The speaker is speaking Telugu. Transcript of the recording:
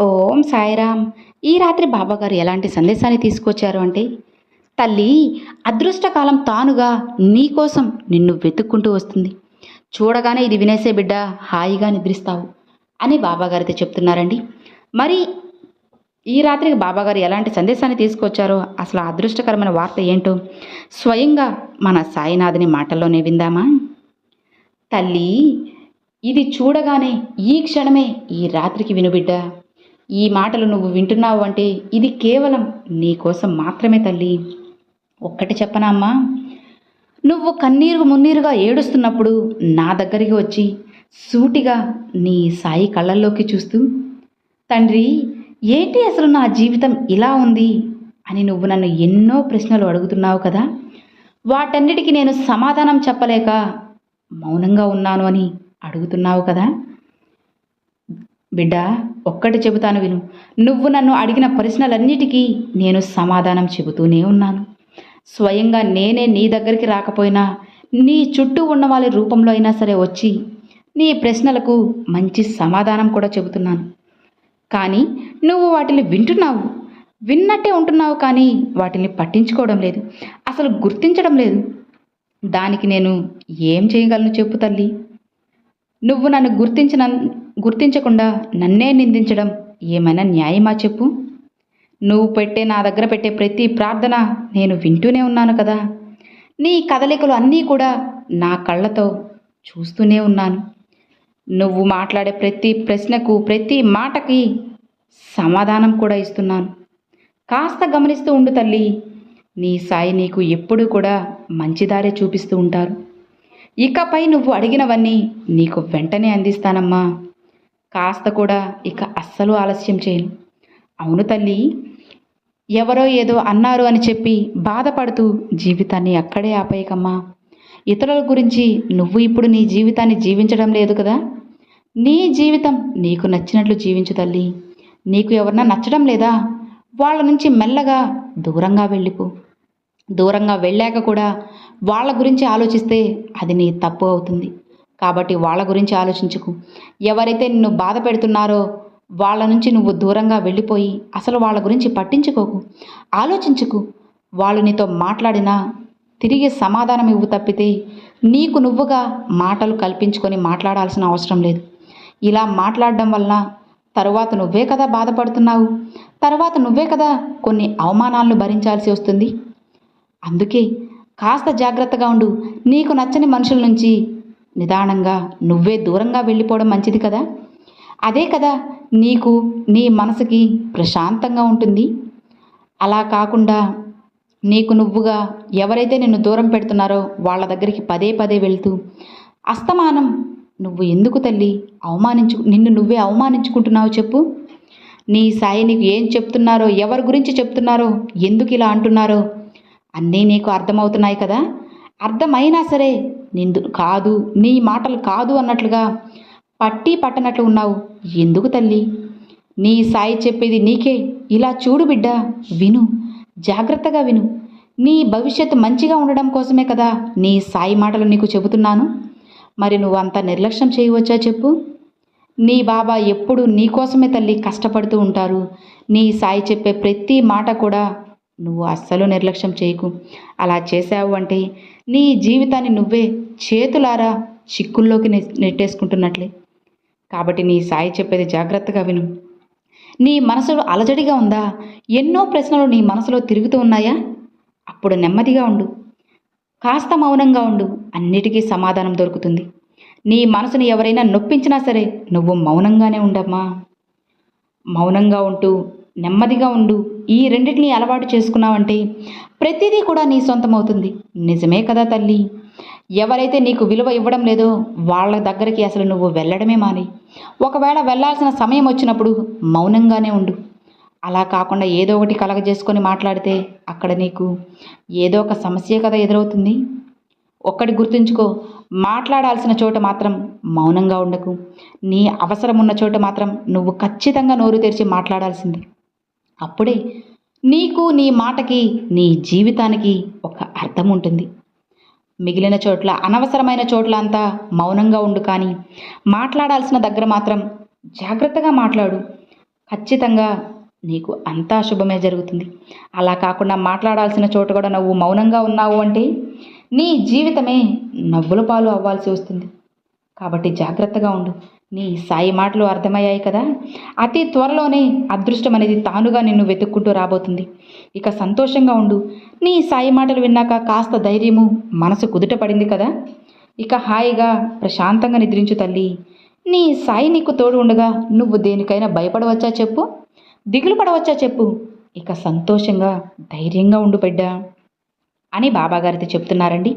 ఓం సాయిరామ్. ఈ రాత్రి బాబాగారు ఎలాంటి సందేశాన్ని తీసుకొచ్చారు అంటే తల్లి అదృష్టకాలం తానుగా నీకోసం నిన్ను వెతుక్కుంటూ వస్తుంది. చూడగానే ఇది వినేసే బిడ్డ హాయిగా నిద్రిస్తావు అని బాబాగారితో చెప్తున్నారండి. మరి ఈ రాత్రికి బాబాగారు ఎలాంటి సందేశాన్ని తీసుకొచ్చారో అసలు అదృష్టకరమైన వార్త ఏంటో స్వయంగా మన సాయినాథుని మాటల్లోనే విందామా? తల్లి ఇది చూడగానే ఈ క్షణమే ఈ రాత్రికి వినుబిడ్డ ఈ మాటలు నువ్వు వింటున్నావు అంటే ఇది కేవలం నీ కోసం మాత్రమే తల్లి. ఒక్కటి చెప్పనా అమ్మా? నువ్వు కన్నీరు మున్నీరుగా ఏడుస్తున్నప్పుడు నా దగ్గరికి వచ్చి సూటిగా నీ సాయి కళ్ళల్లోకి చూస్తూ తండ్రి ఏంటి అసలు నా జీవితం ఇలా ఉంది? అని నువ్వు నన్ను ఎన్నో ప్రశ్నలు అడుగుతున్నావు కదా. వాటన్నిటికీ నేను సమాధానం చెప్పలేక మౌనంగా ఉన్నాను అని అడుగుతున్నావు కదా. బిడ్డ ఒక్కటి చెబుతాను విను. నువ్వు నన్ను అడిగిన ప్రశ్నలన్నిటికీ నేను సమాధానం చెబుతూనే ఉన్నాను. స్వయంగా నేనే నీ దగ్గరికి రాకపోయినా నీ చుట్టూ ఉన్న వాళ్ళ రూపంలో అయినా సరే వచ్చి నీ ప్రశ్నలకు మంచి సమాధానం కూడా చెబుతున్నాను. కానీ నువ్వు వాటిని వింటున్నావు. విన్నట్టే ఉంటున్నావు కానీ వాటిని పట్టించుకోవడం లేదు. అసలు గుర్తించడం లేదు. దానికి నేను ఏం చేయగలను చెప్పు తల్లి? నువ్వు నన్ను గుర్తించిన గుర్తించకుండా నన్నే నిందించడం ఏమైనా న్యాయమా చెప్పు? నువ్వు పెట్టే నా దగ్గర పెట్టే ప్రతి ప్రార్థన నేను వింటూనే ఉన్నాను కదా. నీ కదలికలు అన్నీ కూడా నా కళ్ళతో చూస్తూనే ఉన్నాను. నువ్వు మాట్లాడే ప్రతి ప్రశ్నకు ప్రతి మాటకి సమాధానం కూడా ఇస్తున్నాను. కాస్త గమనిస్తూ ఉండు తల్లి. నీ సాయి నీకు ఎప్పుడూ కూడా మంచిదారే చూపిస్తూ ఉంటారు. ఇకపై నువ్వు అడిగినవన్నీ నీకు వెంటనే అందిస్తానమ్మా. కాస్త కూడా ఇక అస్సలు ఆలస్యం చేయను. అవును తల్లి ఎవరో ఏదో అన్నారు అని చెప్పి బాధపడుతూ జీవితాన్ని అక్కడే ఆపేయకమ్మా. ఇతరుల గురించి నువ్వు ఇప్పుడు నీ జీవితాన్ని జీవించడం లేదు కదా? నీ జీవితం నీకు నచ్చినట్లు జీవించు తల్లి. నీకు ఎవరన్నా నచ్చడం లేదా? వాళ్ళ నుంచి మెల్లగా దూరంగా వెళ్ళిపో. దూరంగా వెళ్ళాక కూడా వాళ్ళ గురించి ఆలోచిస్తే అది నీ తప్పు అవుతుంది. కాబట్టి వాళ్ళ గురించి ఆలోచించుకు. ఎవరైతే నిన్ను బాధ పెడుతున్నారో వాళ్ళ నుంచి నువ్వు దూరంగా వెళ్ళిపోయి అసలు వాళ్ళ గురించి పట్టించుకోకు. ఆలోచించుకు. వాళ్ళు నీతో మాట్లాడినా తిరిగి సమాధానం ఇవ్వు తప్పితే నీకు నువ్వుగా మాటలు కల్పించుకొని మాట్లాడాల్సిన అవసరం లేదు. ఇలా మాట్లాడడం వలన తరువాత నువ్వే కదా బాధపడుతున్నావు? తర్వాత నువ్వే కదా కొన్ని అవమానాలను భరించాల్సి వస్తుంది? అందుకే కాస్త జాగ్రత్తగా ఉండు. నీకు నచ్చని మనుషుల నుంచి నిదానంగా నువ్వే దూరంగా వెళ్ళిపోవడం మంచిది కదా? అదే కదా నీకు నీ మనసుకి ప్రశాంతంగా ఉంటుంది. అలా కాకుండా నీకు నువ్వుగా ఎవరైతే నిన్ను దూరం పెడుతున్నారో వాళ్ళ దగ్గరికి పదే పదే వెళ్తూ అస్తమానం నువ్వు ఎందుకు తల్లి అవమానించు నిన్ను నువ్వే అవమానించుకుంటున్నావు చెప్పు. నీ సాయి నీకు ఏం చెప్తున్నారో ఎవరి గురించి చెప్తున్నారో ఎందుకు ఇలా అంటున్నారో అన్నీ నీకు అర్థమవుతున్నాయి కదా? అర్థమైనా సరే నిందు కాదు నీ మాటలు కాదు అన్నట్లుగా పట్టి పట్టనట్లు ఉన్నావు. ఎందుకు తల్లి? నీ సాయి చెప్పేది నీకే. ఇలా చూడు బిడ్డ విను. జాగ్రత్తగా విను. నీ భవిష్యత్తు మంచిగా ఉండడం కోసమే కదా నీ సాయి మాటలు నీకు చెబుతున్నాను. మరి నువ్వు అంత నిర్లక్ష్యం చేయవచ్చా చెప్పు? నీ బాబా ఎప్పుడు నీ కోసమే తల్లి కష్టపడుతూ ఉంటారు. నీ సాయి చెప్పే ప్రతి మాట కూడా నువ్వు అస్సలు నిర్లక్ష్యం చేయకు. అలా చేశావు అంటే నీ జీవితాన్ని నువ్వే చేతులారా చిక్కుల్లోకి నెట్టేసుకుంటున్నట్లే. కాబట్టి నీ సాయి చెప్పేది జాగ్రత్తగా విను. నీ మనసులో అలజడిగా ఉందా? ఎన్నో ప్రశ్నలు నీ మనసులో తిరుగుతూ ఉన్నాయా? అప్పుడు నెమ్మదిగా ఉండు. కాస్త మౌనంగా ఉండు. అన్నిటికీ సమాధానం దొరుకుతుంది. నీ మనసుని ఎవరైనా నొప్పించినా సరే నువ్వు మౌనంగానే ఉండమ్మా. మౌనంగా ఉంటూ నెమ్మదిగా ఉండు. ఈ రెండింటిని అలవాటు చేసుకున్నావంటే ప్రతిదీ కూడా నీ సొంతమవుతుంది. నిజమే కదా తల్లి. ఎవరైతే నీకు విలువ ఇవ్వడం లేదో వాళ్ళ దగ్గరికి అసలు నువ్వు వెళ్ళడమే మాని. ఒకవేళ వెళ్ళాల్సిన సమయం వచ్చినప్పుడు మౌనంగానే ఉండు. అలా కాకుండా ఏదో ఒకటి కలగజేసుకొని మాట్లాడితే అక్కడ నీకు ఏదో ఒక సమస్య కదా ఎదురవుతుంది. ఒక్కటి గుర్తుంచుకో మాట్లాడాల్సిన చోట మాత్రం మౌనంగా ఉండకు. నీ అవసరం ఉన్న చోట మాత్రం నువ్వు ఖచ్చితంగా నోరు తెరిచి మాట్లాడాల్సింది. అప్పుడే నీకు నీ మాటకి నీ జీవితానికి ఒక అర్థం ఉంటుంది మిగిలిన చోట్ల అనవసరమైన చోట్ల అంతా మౌనంగా ఉండు కానీ మాట్లాడాల్సిన దగ్గర మాత్రం జాగ్రత్తగా మాట్లాడు. ఖచ్చితంగా నీకు అంతా శుభమే జరుగుతుంది. అలా కాకుండా మాట్లాడాల్సిన చోట కూడా నువ్వు మౌనంగా ఉన్నావు అంటే నీ జీవితమే నవ్వుల పాలు అవ్వాల్సి వస్తుంది. కాబట్టి జాగ్రత్తగా ఉండు. నీ సాయి మాటలు అర్థమయ్యాయి కదా? అతి త్వరలోనే అదృష్టం అనేది తానుగా నిన్ను వెతుక్కుంటూ రాబోతుంది. ఇక సంతోషంగా ఉండు. నీ సాయి మాటలు విన్నాక కాస్త ధైర్యము మనసు కుదుట పడింది కదా? ఇక హాయిగా ప్రశాంతంగా నిద్రించు తల్లి. నీ సాయి నీకు తోడు ఉండగా నువ్వు దేనికైనా భయపడవచ్చా చెప్పు? దిగులు పడవచ్చా చెప్పు? ఇక సంతోషంగా ధైర్యంగా ఉండు బిడ్డా. అని బాబాగారితో చెప్తున్నారండి.